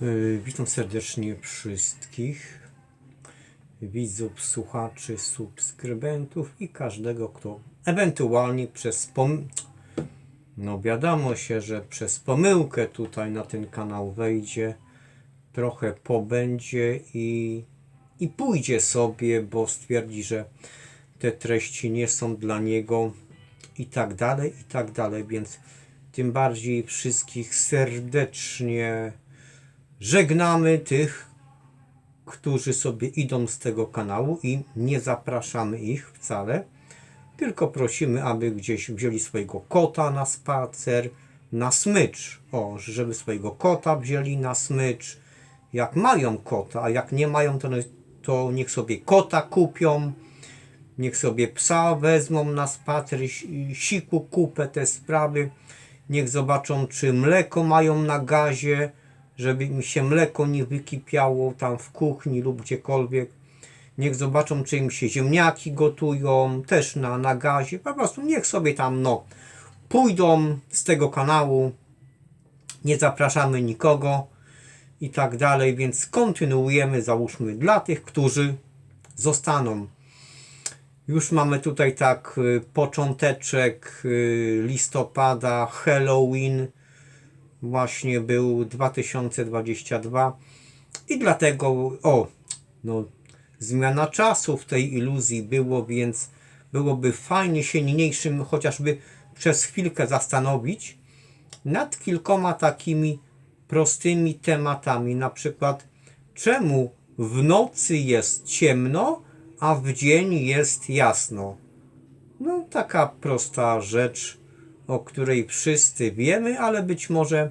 Yy, Witam serdecznie wszystkich widzów, słuchaczy, subskrybentów i każdego, kto ewentualnie przez pom... No wiadomo się, że przez pomyłkę tutaj na ten kanał wejdzie, trochę pobędzie i, i pójdzie sobie, bo stwierdzi, że te treści nie są dla niego i tak dalej, i tak dalej, więc tym bardziej wszystkich serdecznie żegnamy tych, którzy sobie idą z tego kanału i nie zapraszamy ich wcale, tylko prosimy, aby gdzieś wzięli swojego kota na spacer, na smycz. O, żeby swojego kota wzięli na smycz. Jak mają kota, a jak nie mają, to, to niech sobie kota kupią. Niech sobie psa wezmą na spacer, si- siku kupę, te sprawy. Niech zobaczą, czy mleko mają na gazie, żeby im się mleko nie wykipiało tam w kuchni lub gdziekolwiek. Niech zobaczą, czy im się ziemniaki gotują, też na, na gazie. Po prostu niech sobie tam, no, pójdą z tego kanału. Nie zapraszamy nikogo i tak dalej, więc kontynuujemy, załóżmy, dla tych, którzy zostaną. Już mamy tutaj tak y, począteczek y, listopada, Halloween właśnie był 2022 i dlatego, o, no, zmiana czasu w tej iluzji było, więc byłoby fajnie się niniejszym chociażby przez chwilkę zastanowić nad kilkoma takimi prostymi tematami, na przykład czemu w nocy jest ciemno, a w dzień jest jasno. No, taka prosta rzecz, o której wszyscy wiemy, ale być może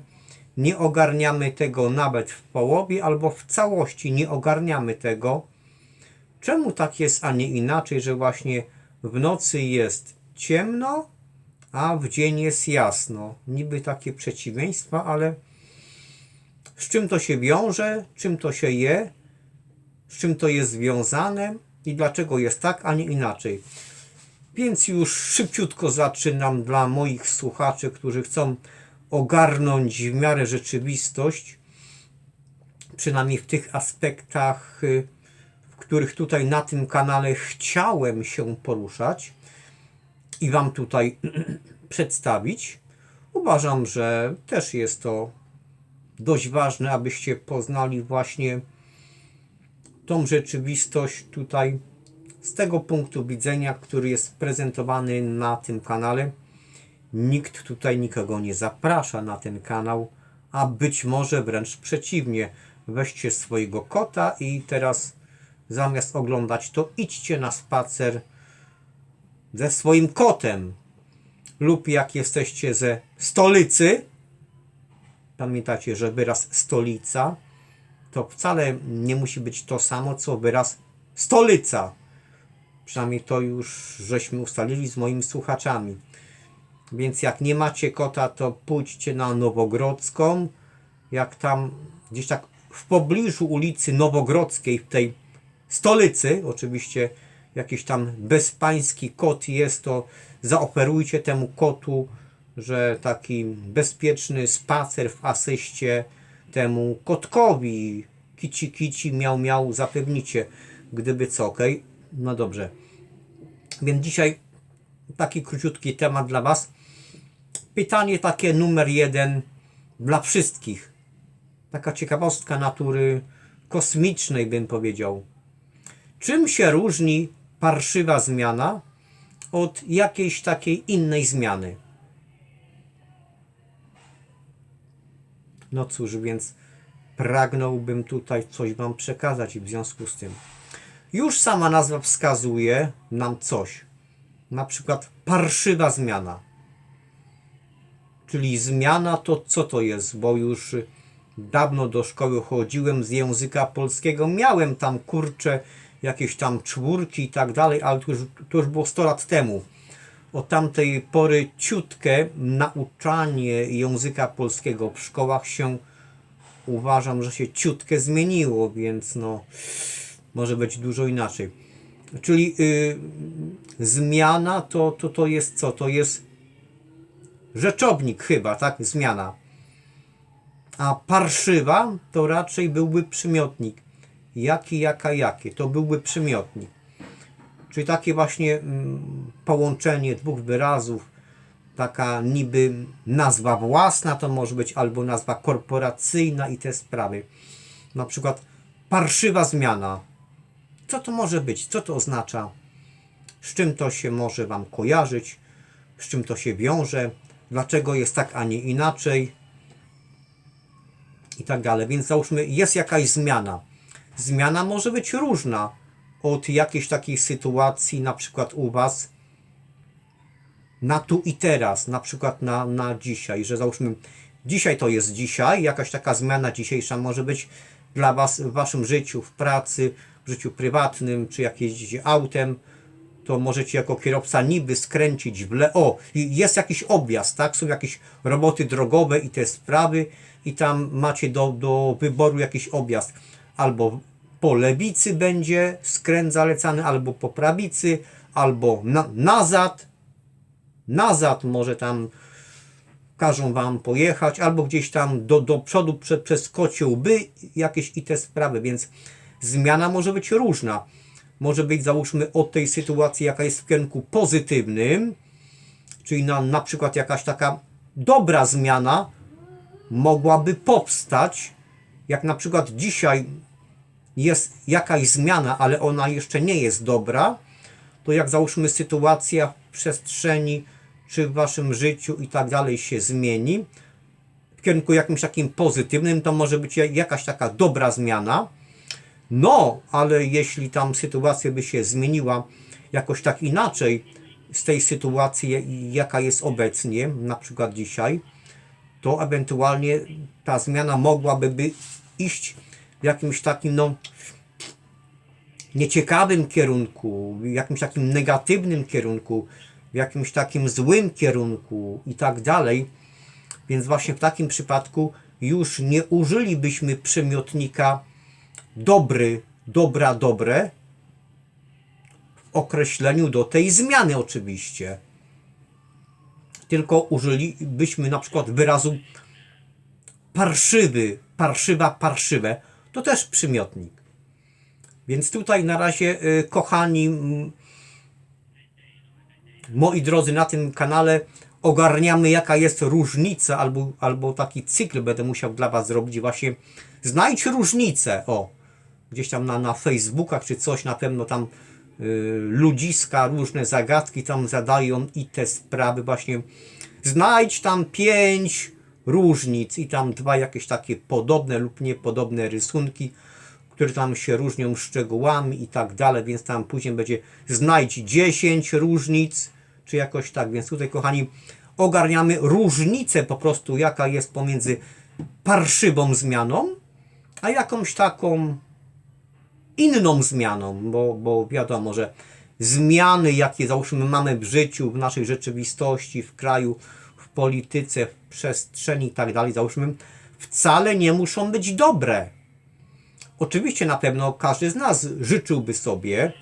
nie ogarniamy tego nawet w połowie albo w całości nie ogarniamy tego. Czemu tak jest, a nie inaczej, że właśnie w nocy jest ciemno, a w dzień jest jasno? Niby takie przeciwieństwa, ale z czym to się wiąże, czym to się je, z czym to jest związane i dlaczego jest tak, a nie inaczej. Więc już szybciutko zaczynam dla moich słuchaczy, którzy chcą ogarnąć w miarę rzeczywistość, przynajmniej w tych aspektach, y, w których tutaj na tym kanale chciałem się poruszać i Wam tutaj przedstawić. Uważam, że też jest to dość ważne, abyście poznali właśnie tą rzeczywistość tutaj z tego punktu widzenia, który jest prezentowany na tym kanale. Nikt tutaj nikogo nie zaprasza na ten kanał, a być może wręcz przeciwnie. Weźcie swojego kota i teraz zamiast oglądać to idźcie na spacer ze swoim kotem. Lub jak jesteście ze stolicy, pamiętacie, że wyraz stolica to wcale nie musi być to samo, co wyraz stolica. Przynajmniej to już żeśmy ustalili z moimi słuchaczami. Więc jak nie macie kota, to pójdźcie na Nowogrodzką. Jak tam gdzieś tak w pobliżu ulicy Nowogrodzkiej, w tej stolicy, oczywiście jakiś tam bezpański kot jest, to zaoferujcie temu kotu, że taki bezpieczny spacer w asyście temu kotkowi kici kici miał miał zapewnicie, gdyby co, okej? No dobrze. Więc dzisiaj taki króciutki temat dla Was. Pytanie takie numer jeden dla wszystkich. Taka ciekawostka natury kosmicznej, bym powiedział. Czym się różni parszywa zmiana od jakiejś takiej innej zmiany? No cóż, więc pragnąłbym tutaj coś Wam przekazać w związku z tym. Już sama nazwa wskazuje nam coś. Na przykład parszywa zmiana. Czyli zmiana to co to jest? Bo już dawno do szkoły chodziłem z języka polskiego. Miałem tam kurcze jakieś tam czwórki i tak dalej, ale to już, to już było 100 lat temu. Od tamtej pory ciutkę nauczanie języka polskiego w szkołach się uważam, że się ciutkę zmieniło, więc no może być dużo inaczej. Czyli y, zmiana to, to, to jest co? To jest rzeczownik chyba, tak? Zmiana. A parszywa to raczej byłby przymiotnik. Jaki, jaka, jakie. To byłby przymiotnik. Czyli takie właśnie mm, połączenie dwóch wyrazów, taka niby nazwa własna to może być, albo nazwa korporacyjna i te sprawy. Na przykład parszywa zmiana. Co to może być? Co to oznacza? Z czym to się może Wam kojarzyć? Z czym to się wiąże? Dlaczego jest tak, a nie inaczej? I tak dalej. Więc załóżmy, jest jakaś zmiana. Zmiana może być różna od jakiejś takiej sytuacji, na przykład u Was, na tu i teraz, na przykład na, na dzisiaj, że załóżmy, dzisiaj to jest dzisiaj, jakaś taka zmiana dzisiejsza może być dla Was w Waszym życiu, w pracy, w życiu prywatnym, czy jak jeździcie autem, to możecie jako kierowca niby skręcić w le... O, jest jakiś objazd, tak? Są jakieś roboty drogowe i te sprawy i tam macie do, do wyboru jakiś objazd. Albo po lewicy będzie skręt zalecany, albo po prawicy, albo na, nazad. Nazad może tam każą Wam pojechać, albo gdzieś tam do, do przodu prze, przez kociołby jakieś i te sprawy, więc zmiana może być różna. Może być załóżmy od tej sytuacji, jaka jest w kierunku pozytywnym, czyli na, na przykład jakaś taka dobra zmiana mogłaby powstać, jak na przykład dzisiaj jest jakaś zmiana, ale ona jeszcze nie jest dobra, to jak załóżmy sytuacja w przestrzeni czy w waszym życiu i tak dalej się zmieni, w kierunku jakimś takim pozytywnym, to może być jakaś taka dobra zmiana. No, ale jeśli tam sytuacja by się zmieniła jakoś tak inaczej z tej sytuacji, jaka jest obecnie, na przykład dzisiaj, to ewentualnie ta zmiana mogłaby by iść w jakimś takim, no, nieciekawym kierunku, w jakimś takim negatywnym kierunku, w jakimś takim złym kierunku i tak dalej. Więc właśnie w takim przypadku już nie użylibyśmy przymiotnika dobry, dobra, dobre w określeniu do tej zmiany oczywiście. Tylko użylibyśmy na przykład wyrazu parszywy, parszywa, parszywe. To też przymiotnik. Więc tutaj na razie, y, kochani, moi drodzy, na tym kanale ogarniamy, jaka jest różnica, albo, albo taki cykl będę musiał dla Was zrobić. Właśnie znajdź różnicę. O, gdzieś tam na, na Facebookach czy coś, na pewno tam y, ludziska różne zagadki tam zadają i te sprawy właśnie. Znajdź tam pięć różnic i tam dwa jakieś takie podobne lub niepodobne rysunki, które tam się różnią szczegółami i tak dalej, więc tam później będzie znajdź 10 różnic, czy jakoś tak, więc tutaj kochani ogarniamy różnicę po prostu jaka jest pomiędzy parszywą zmianą, a jakąś taką inną zmianą, bo, bo wiadomo, że zmiany, jakie załóżmy mamy w życiu, w naszej rzeczywistości, w kraju, w polityce, w przestrzeni i tak dalej, załóżmy, wcale nie muszą być dobre. Oczywiście na pewno każdy z nas życzyłby sobie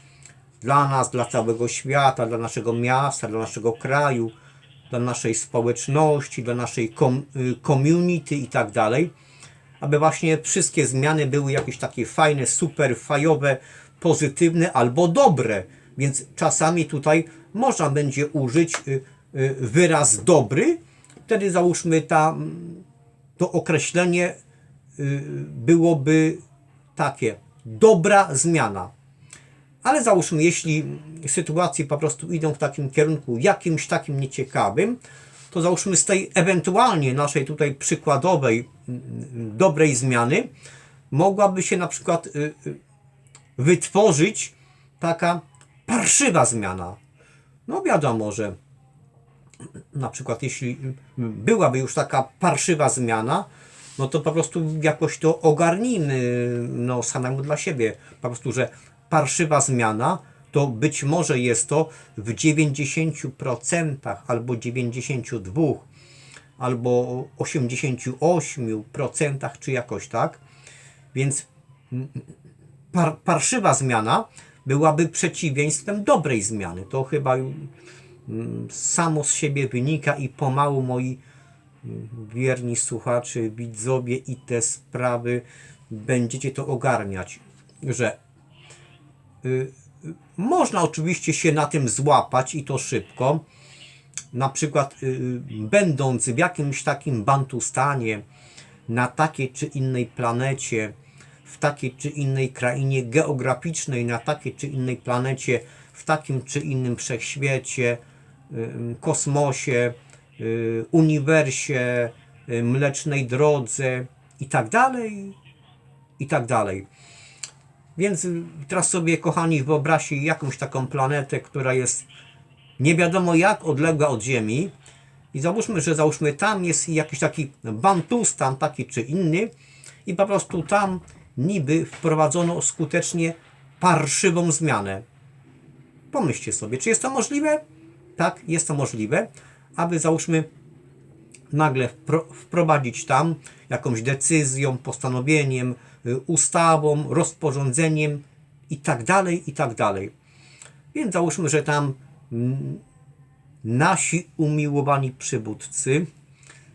dla nas, dla całego świata, dla naszego miasta, dla naszego kraju, dla naszej społeczności, dla naszej kom, y, community i tak dalej, aby właśnie wszystkie zmiany były jakieś takie fajne, super, fajowe, pozytywne albo dobre. Więc czasami tutaj można będzie użyć y, y, wyraz dobry, wtedy załóżmy ta, to określenie byłoby takie dobra zmiana. Ale załóżmy, jeśli sytuacje po prostu idą w takim kierunku jakimś takim nieciekawym, to załóżmy z tej ewentualnie naszej tutaj przykładowej mm, dobrej zmiany mogłaby się na przykład y, y, wytworzyć taka parszywa zmiana. No wiadomo, że na przykład jeśli byłaby już taka parszywa zmiana, no to po prostu jakoś to ogarnijmy no, samemu dla siebie. Po prostu, że parszywa zmiana to być może jest to w 90% albo 92% albo 88% czy jakoś tak. Więc par, parszywa zmiana byłaby przeciwieństwem dobrej zmiany. To chyba mm, samo z siebie wynika i pomału moi wierni słuchacze, widzowie i te sprawy będziecie to ogarniać, że y, można oczywiście się na tym złapać i to szybko. Na przykład y, będąc w jakimś takim Bantustanie, na takiej czy innej planecie, w takiej czy innej krainie geograficznej, na takiej czy innej planecie, w takim czy innym wszechświecie, y, kosmosie, y, uniwersie, mlecznej drodze i tak dalej, i tak dalej. Więc teraz sobie, kochani, wyobraźcie jakąś taką planetę, która jest nie wiadomo jak odległa od Ziemi i załóżmy, że załóżmy tam jest jakiś taki bantustan, taki czy inny i po prostu tam niby wprowadzono skutecznie parszywą zmianę. Pomyślcie sobie, czy jest to możliwe? Tak, jest to możliwe, aby załóżmy nagle wpro- wprowadzić tam jakąś decyzją, postanowieniem, y, ustawą, rozporządzeniem i tak dalej, i tak dalej. Więc załóżmy, że tam nasi umiłowani przywódcy,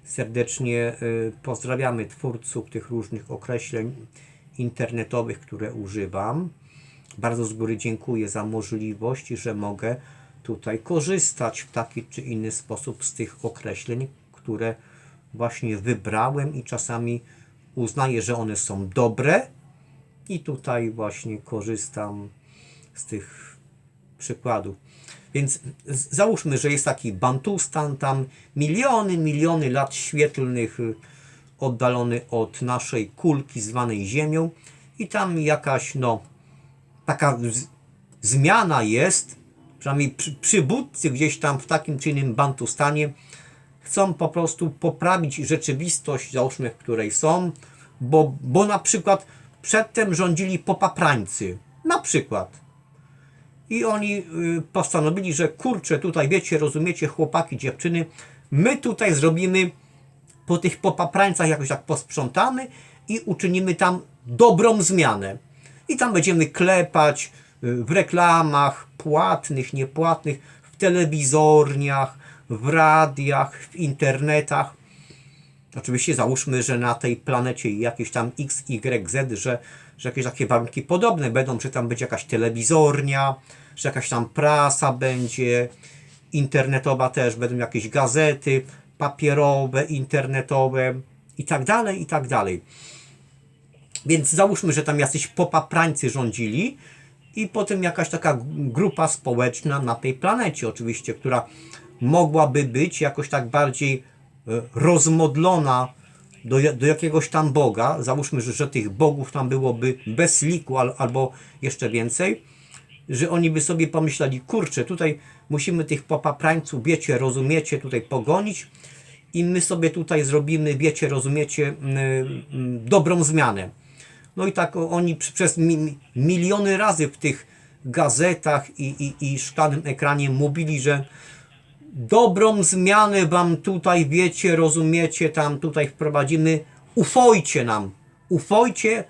serdecznie y, pozdrawiamy twórców tych różnych określeń internetowych, które używam. Bardzo z góry dziękuję za możliwość, że mogę tutaj korzystać w taki czy inny sposób z tych określeń, które właśnie wybrałem i czasami uznaję, że one są dobre. I tutaj właśnie korzystam z tych przykładów. Więc załóżmy, że jest taki Bantustan, tam miliony, miliony lat świetlnych y, oddalony od naszej kulki zwanej Ziemią. I tam jakaś, no, taka zmiana jest, przynajmniej przy, przywódcy gdzieś tam w takim czy innym Bantustanie chcą po prostu poprawić rzeczywistość, załóżmy, w której są, bo, bo na przykład przedtem rządzili popaprańcy. Na przykład. I oni y, postanowili, że kurczę, tutaj wiecie, rozumiecie, chłopaki, dziewczyny, my tutaj zrobimy po tych popaprańcach jakoś tak posprzątamy i uczynimy tam dobrą zmianę. I tam będziemy klepać y, w reklamach płatnych, niepłatnych, w telewizorniach, w radiach, w internetach. Oczywiście załóżmy, że na tej planecie jakieś tam X, Y, Z, że, że jakieś takie warunki podobne będą, że tam będzie jakaś telewizornia, że jakaś tam prasa będzie, internetowa też, będą jakieś gazety papierowe, internetowe i tak dalej, i tak dalej. Więc załóżmy, że tam jacyś popaprańcy rządzili i potem jakaś taka grupa społeczna na tej planecie oczywiście, która mogłaby być jakoś tak bardziej e, rozmodlona do, do jakiegoś tam Boga. Załóżmy, że, że tych bogów tam byłoby bez liku al, albo jeszcze więcej, że oni by sobie pomyśleli, kurczę, tutaj musimy tych popaprańców, wiecie, rozumiecie, tutaj pogonić i my sobie tutaj zrobimy, wiecie, rozumiecie, dobrą zmianę. No i tak oni przez mi, mi- miliony razy w tych gazetach i, i, i szklanym ekranie mówili, że dobrą zmianę wam tutaj, wiecie, rozumiecie, tam tutaj wprowadzimy, ufojcie nam, ufojcie,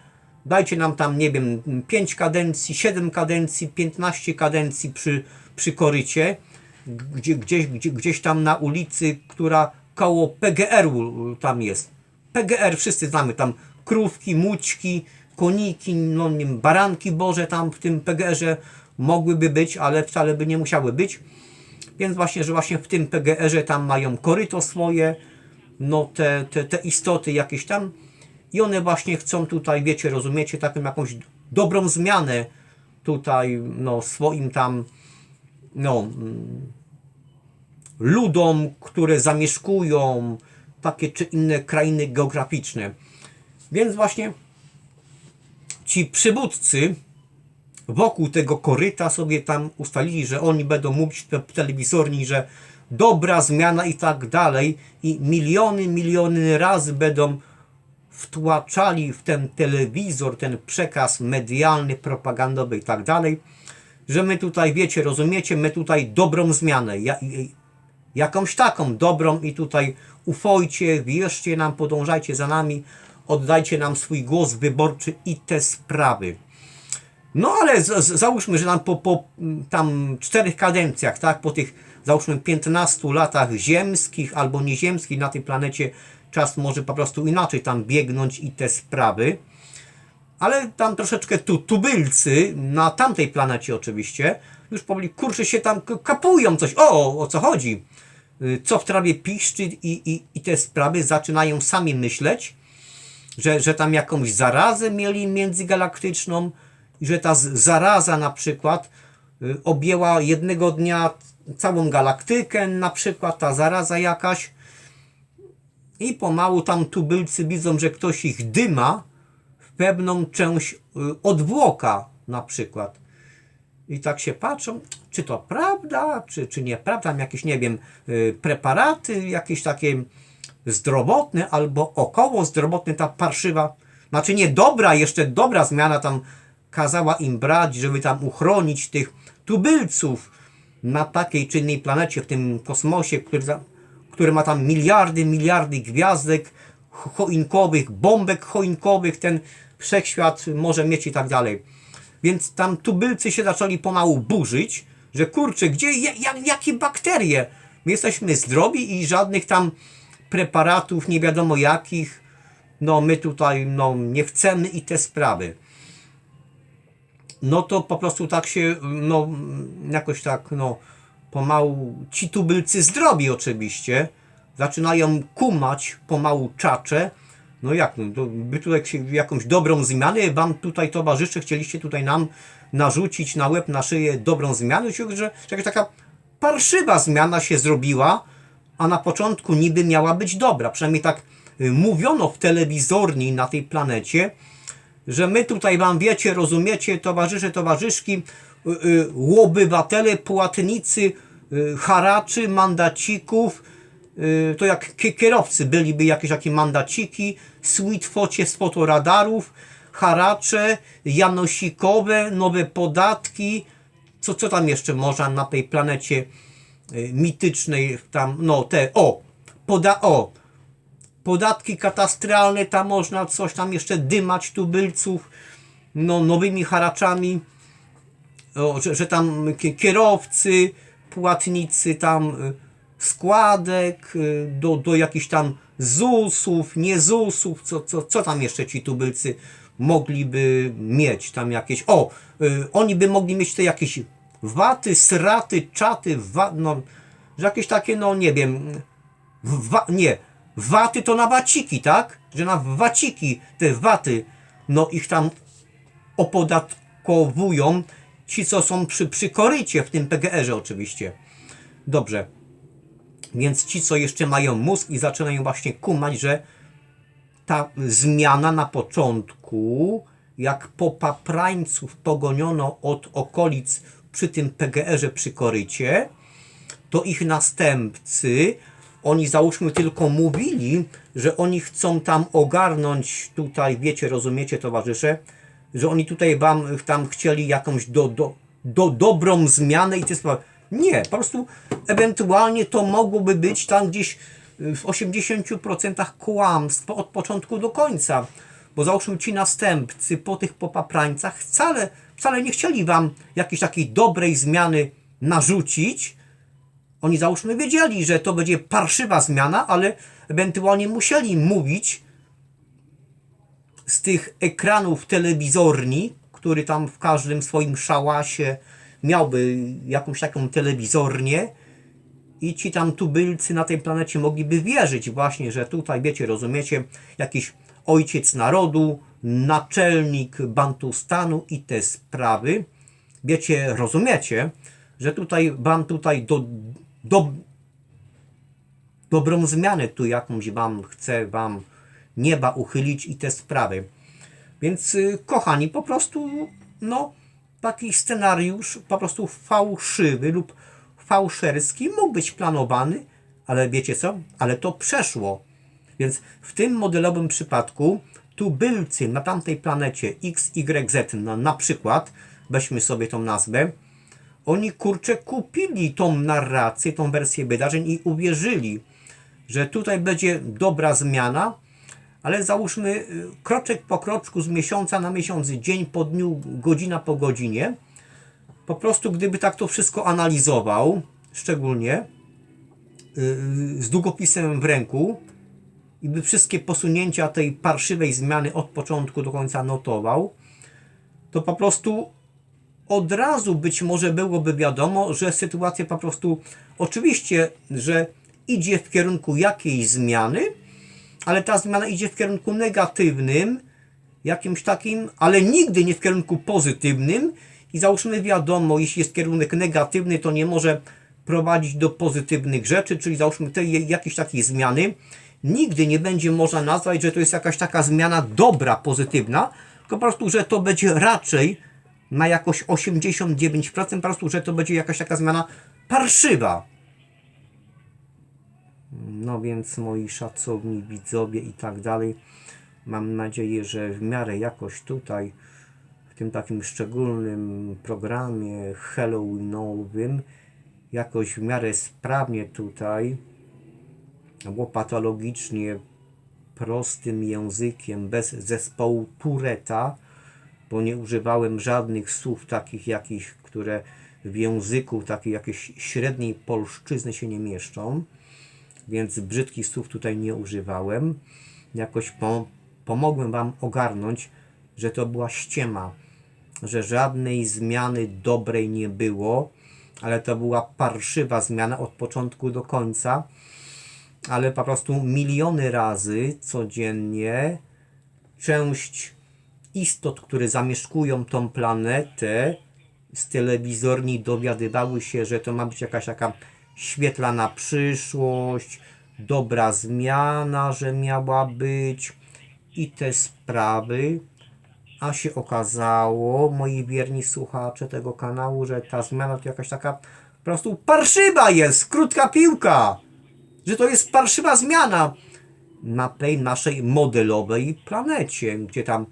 dajcie nam tam, nie wiem, 5 kadencji, 7 kadencji, 15 kadencji przy, przy korycie, gdzie, gdzieś, gdzie, gdzieś tam na ulicy, która koło PGR-u tam jest. PGR wszyscy znamy, tam krówki, mućki, koniki, no nie wiem, baranki boże tam w tym PGR-ze mogłyby być, ale wcale by nie musiały być. Więc właśnie, że właśnie w tym PGR-ze tam mają koryto swoje, no te, te, te istoty jakieś tam i one właśnie chcą tutaj, wiecie, rozumiecie, taką jakąś dobrą zmianę tutaj, no swoim tam, no mm, ludom, które zamieszkują takie czy inne krainy geograficzne. Więc właśnie ci przywódcy wokół tego koryta sobie tam ustalili, że oni będą mówić w telewizorni, że dobra zmiana i tak dalej i miliony, miliony razy będą wtłaczali w ten telewizor ten przekaz medialny, propagandowy i tak dalej, że my tutaj, wiecie, rozumiecie, my tutaj dobrą zmianę, ja, jakąś taką dobrą i tutaj ufojcie, wierzcie nam, podążajcie za nami, oddajcie nam swój głos wyborczy i te sprawy. No ale z, z, załóżmy, że nam po, po tam czterech kadencjach, tak, po tych załóżmy 15 latach ziemskich albo nieziemskich na tej planecie czas może po prostu inaczej tam biegnąć i te sprawy. Ale tam troszeczkę tu tubylcy, na tamtej planecie oczywiście, już powoli kurczę się tam kapują coś. O, o co chodzi? Y, Co w trawie piszczy i, i, i te sprawy zaczynają sami myśleć, że, że tam jakąś zarazę mieli międzygalaktyczną i że ta zaraza na przykład y, objęła jednego dnia całą galaktykę, na przykład ta zaraza jakaś i pomału tam tubylcy widzą, że ktoś ich dyma w pewną część y, odwłoka na przykład. I tak się patrzą, czy to prawda, czy, czy nieprawda, tam jakieś, nie wiem, y, preparaty, jakieś takie zdrowotne albo około zdrowotne, ta parszywa, znaczy nie dobra, jeszcze dobra zmiana tam kazała im brać, żeby tam uchronić tych tubylców na takiej czy innej planecie, w tym kosmosie, który, który ma tam miliardy, miliardy gwiazdek cho- choinkowych, bombek choinkowych, ten wszechświat może mieć i tak dalej. Więc tam tubylcy się zaczęli pomału burzyć, że kurczę, gdzie, ja, ja, jakie bakterie? My jesteśmy zdrowi i żadnych tam preparatów, nie wiadomo jakich, no my tutaj no, nie chcemy i te sprawy. No to po prostu tak się, no jakoś tak, no pomału, ci tubylcy zdrowi oczywiście, zaczynają kumać pomału czacze, no jak, no, by tutaj jakąś dobrą zmianę, wam tutaj towarzysze, chcieliście tutaj nam narzucić na łeb, na szyję dobrą zmianę, że jakaś taka parszywa zmiana się zrobiła, a na początku niby miała być dobra, przynajmniej tak y, mówiono w telewizorni na tej planecie, że my tutaj wam wiecie, rozumiecie, towarzysze, towarzyszki, y, y, łobywatele, płatnicy, y, haraczy, mandacików, to jak ki- kierowcy byliby jakieś takie mandaciki, sweetfocie z fotoradarów, haracze, janosikowe, nowe podatki, co, co tam jeszcze można na tej planecie mitycznej, tam, no te, o, poda, o, podatki katastralne, tam można coś tam jeszcze dymać tubylców, no, nowymi haraczami, o, że, że tam ki- kierowcy, płatnicy tam y, składek, y, do, do jakichś tam ZUS-ów, nie ZUS-ów, co, co, co tam jeszcze ci tubylcy mogliby mieć, tam jakieś, o, y, oni by mogli mieć te jakieś waty, sraty, czaty, wa, no, jakieś takie, no nie wiem, Wa, nie, waty to na waciki, tak? Że na waciki te waty, no ich tam opodatkowują ci, co są przy, przy korycie, w tym PGR-ze oczywiście. Dobrze. Więc ci, co jeszcze mają mózg i zaczynają właśnie kumać, że ta zmiana na początku, jak popaprańców pogoniono od okolic przy tym PGR-ze przy korycie, to ich następcy, oni załóżmy tylko mówili, że oni chcą tam ogarnąć tutaj, wiecie, rozumiecie towarzysze, że oni tutaj wam tam chcieli jakąś do, do, do, dobrą zmianę i te sprawy. Nie, po prostu ewentualnie to mogłoby być tam gdzieś w 80% kłamstwo od początku do końca. Bo załóżmy ci następcy po tych popaprańcach wcale, wcale nie chcieli wam jakiejś takiej dobrej zmiany narzucić, oni załóżmy wiedzieli, że to będzie parszywa zmiana, ale ewentualnie musieli mówić z tych ekranów telewizorni, który tam w każdym swoim szałasie miałby jakąś taką telewizornię i ci tam tubylcy na tej planecie mogliby wierzyć właśnie, że tutaj, wiecie, rozumiecie, jakiś ojciec narodu, naczelnik Bantustanu i te sprawy. Wiecie, rozumiecie, że tutaj wam tutaj do, do, dobrą zmianę tu jakąś wam chce wam nieba uchylić i te sprawy. Więc y, kochani, po prostu no taki scenariusz po prostu fałszywy lub fałszerski mógł być planowany, ale wiecie co? Ale to przeszło. Więc w tym modelowym przypadku tubylcy na tamtej planecie XYZ na, na przykład, weźmy sobie tą nazwę, oni kurczę kupili tą narrację, tą wersję wydarzeń i uwierzyli, że tutaj będzie dobra zmiana, ale załóżmy y, kroczek po kroczku, z miesiąca na miesiąc, dzień po dniu, godzina po godzinie. Po prostu gdyby tak to wszystko analizował, szczególnie yy, z długopisem w ręku i by wszystkie posunięcia tej parszywej zmiany od początku do końca notował, to po prostu od razu być może byłoby wiadomo, że sytuacja po prostu oczywiście, że idzie w kierunku jakiejś zmiany, ale ta zmiana idzie w kierunku negatywnym, jakimś takim, ale nigdy nie w kierunku pozytywnym. I załóżmy wiadomo, jeśli jest kierunek negatywny, to nie może prowadzić do pozytywnych rzeczy, czyli załóżmy tej jakiejś takiej zmiany. Nigdy nie będzie można nazwać, że to jest jakaś taka zmiana dobra, pozytywna, tylko po prostu, że to będzie raczej na jakoś 89%, po prostu, że to będzie jakaś taka zmiana parszywa. No więc moi szacowni widzowie i tak dalej. Mam nadzieję, że w miarę jakoś tutaj w tym takim szczególnym programie Halloweenowym jakoś w miarę sprawnie tutaj albo patologicznie prostym językiem bez zespołu Tureta, bo nie używałem żadnych słów takich jakich, które w języku takiej jakiejś średniej polszczyzny się nie mieszczą więc brzydkich słów tutaj nie używałem. Jakoś po, pomogłem Wam ogarnąć, że to była ściema, że żadnej zmiany dobrej nie było, ale to była parszywa zmiana od początku do końca, ale po prostu miliony razy codziennie część istot, które zamieszkują tą planetę, z telewizorni dowiadywały się, że to ma być jakaś taka świetlana przyszłość, dobra zmiana, że miała być i te sprawy. A się okazało, moi wierni słuchacze tego kanału, że ta zmiana to jakaś taka po prostu parszywa jest, krótka piłka. Że to jest parszywa zmiana na tej naszej modelowej planecie, gdzie tam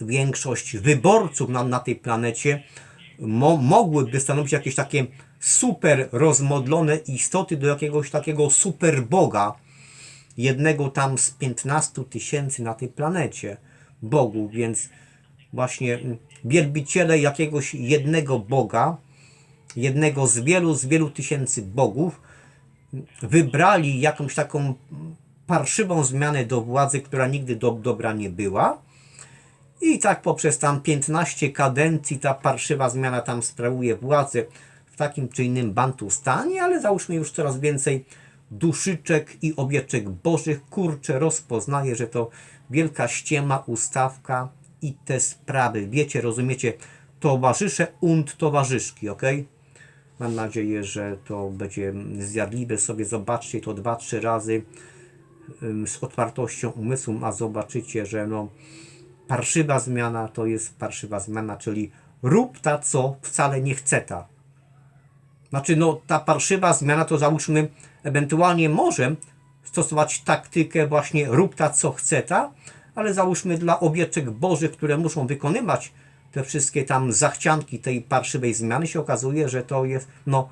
większość wyborców na, na tej planecie mo, mogłyby stanowić jakieś takie super rozmodlone istoty do jakiegoś takiego super Boga, jednego tam z 15 tysięcy na tej planecie bogów, więc właśnie wielbiciele jakiegoś jednego Boga, jednego z wielu, z wielu tysięcy bogów, wybrali jakąś taką parszywą zmianę do władzy, która nigdy do, dobra nie była. I tak poprzez tam 15 kadencji ta parszywa zmiana tam sprawuje władzę w takim czy innym Bantustanie, ale załóżmy już coraz więcej duszyczek i owieczek bożych, kurcze rozpoznaje, że to wielka ściema, ustawka i te sprawy. Wiecie, rozumiecie, towarzysze und towarzyszki, ok? Mam nadzieję, że to będzie zjadliwe. Sobie zobaczcie to dwa, trzy razy z otwartością umysłu, a zobaczycie, że no parszywa zmiana to jest parszywa zmiana, czyli rób ta, co wcale nie chce ta. Znaczy, no ta parszywa zmiana to załóżmy, ewentualnie może stosować taktykę właśnie rób ta, co chce ta, ale załóżmy dla owieczek bożych, które muszą wykonywać te wszystkie tam zachcianki tej parszywej zmiany, się okazuje, że to jest, no,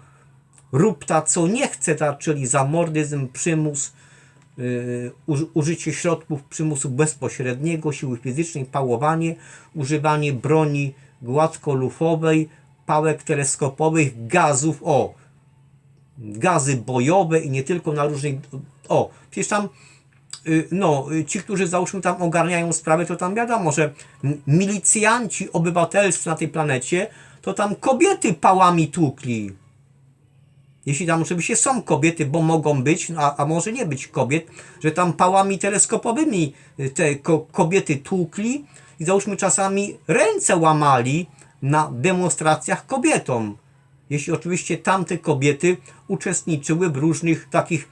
rób ta, co nie chce ta, czyli zamordyzm, przymus, użycie środków przymusu bezpośredniego, siły fizycznej, pałowanie, używanie broni gładkolufowej, pałek teleskopowych, gazów, o, gazy bojowe i nie tylko na różnych, o, przecież tam, y, no, y, ci, którzy załóżmy tam ogarniają sprawy, to tam wiadomo, że milicjanci obywatelstw na tej planecie, to tam kobiety pałami tłukli. Jeśli tam oczywiście są kobiety, bo mogą być, a, a może nie być kobiet, że tam pałami teleskopowymi y, te ko kobiety tłukli i załóżmy czasami ręce łamali, na demonstracjach kobietom. Jeśli oczywiście tamte kobiety uczestniczyły w różnych takich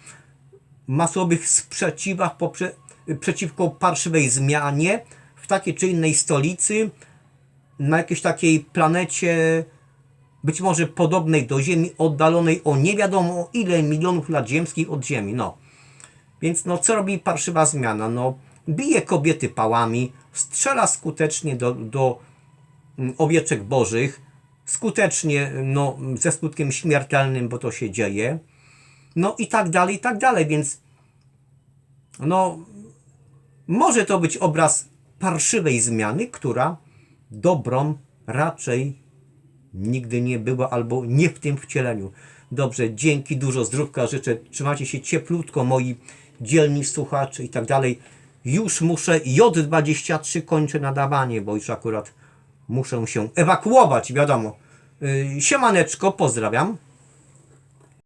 masowych sprzeciwach poprze, przeciwko parszywej zmianie w takiej czy innej stolicy, na jakiejś takiej planecie, być może podobnej do Ziemi, oddalonej o nie wiadomo ile milionów lat ziemskich od Ziemi. No. Więc no, co robi parszywa zmiana? No, bije kobiety pałami, strzela skutecznie do, do Mm, owieczek bożych, skutecznie, no, ze skutkiem śmiertelnym, bo to się dzieje, no i tak dalej, i tak dalej, więc no, może to być obraz parszywej zmiany, która dobrą raczej nigdy nie była albo nie w tym wcieleniu. Dobrze, dzięki, dużo zdrówka życzę. Trzymajcie się cieplutko, moi dzielni słuchacze i tak dalej. Już muszę, J23 kończę nadawanie, bo już akurat muszę się ewakuować, wiadomo. Yy, Siemaneczko, pozdrawiam.